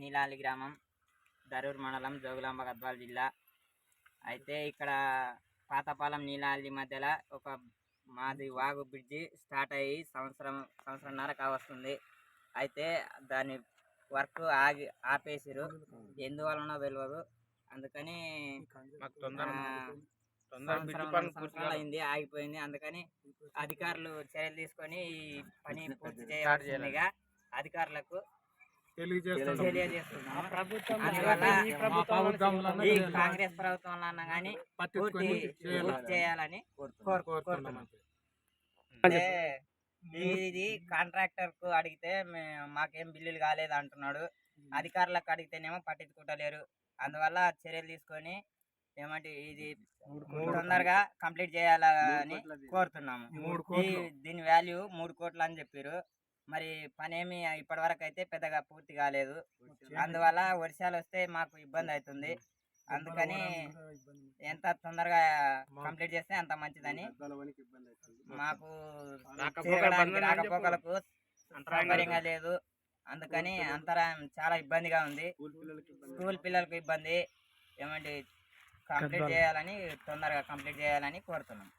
నీలాలి గ్రామం దరూర్ మండలం జోగులాంబ గద్వాల జిల్లా. అయితే ఇక్కడ పాతపాలెం నీలాలి మధ్యలో ఒక మాది వాగు బ్రిడ్జి స్టార్ట్ అయ్యి సంవత్సరం సంవత్సరంన్నర కావస్తుంది. అయితే దాని వర్క్ ఆగి ఆపేసిరు ఎందువలనో తెలియదు అందుకని అయింది ఆగిపోయింది. అందుకని అధికారులు చర్యలు తీసుకొని ఈ పని పూర్తి చేయాల్సిందిగా అధికారులకు ఈ కాంగ్రెస్ ప్రభుత్వంలో అన్నా కానీ పూర్తి చేయాలని కోరు- కోరుతున్నాం. కోరుతున్నాం. అంతే. అంటే ఇది కాంట్రాక్టర్కు అడిగితే మాకేం బిల్లులు కాలేదు అంటున్నాడు. అధికారులకు అడిగితేనేమో పట్టించుకుంటలేరు. అందువల్ల చర్యలు తీసుకొని ఏమంటే ఇది తొందరగా కంప్లీట్ చేయాలని కోరుతున్నాము. దీని వాల్యూ మూడు కోట్లు అని చెప్పారు మరి పని ఏమి ఇప్పటి వరకు అయితే పెద్దగా పూర్తి కాలేదు. అందువల్ల వర్షాలు వస్తే మాకు ఇబ్బంది అవుతుంది అందుకని ఎంత తొందరగా కంప్లీట్ చేస్తే అంత మంచిదని మాకు. రాకపోకలకు సౌకర్యంగా లేదు. అందుకని అంతరాయం చాలా ఇబ్బందిగా ఉంది. స్కూల్ పిల్లలకు ఇబ్బంది ఏమంటే కంప్లీట్ చేయాలని తొందరగా కంప్లీట్ చేయాలని కోరుతున్నాం.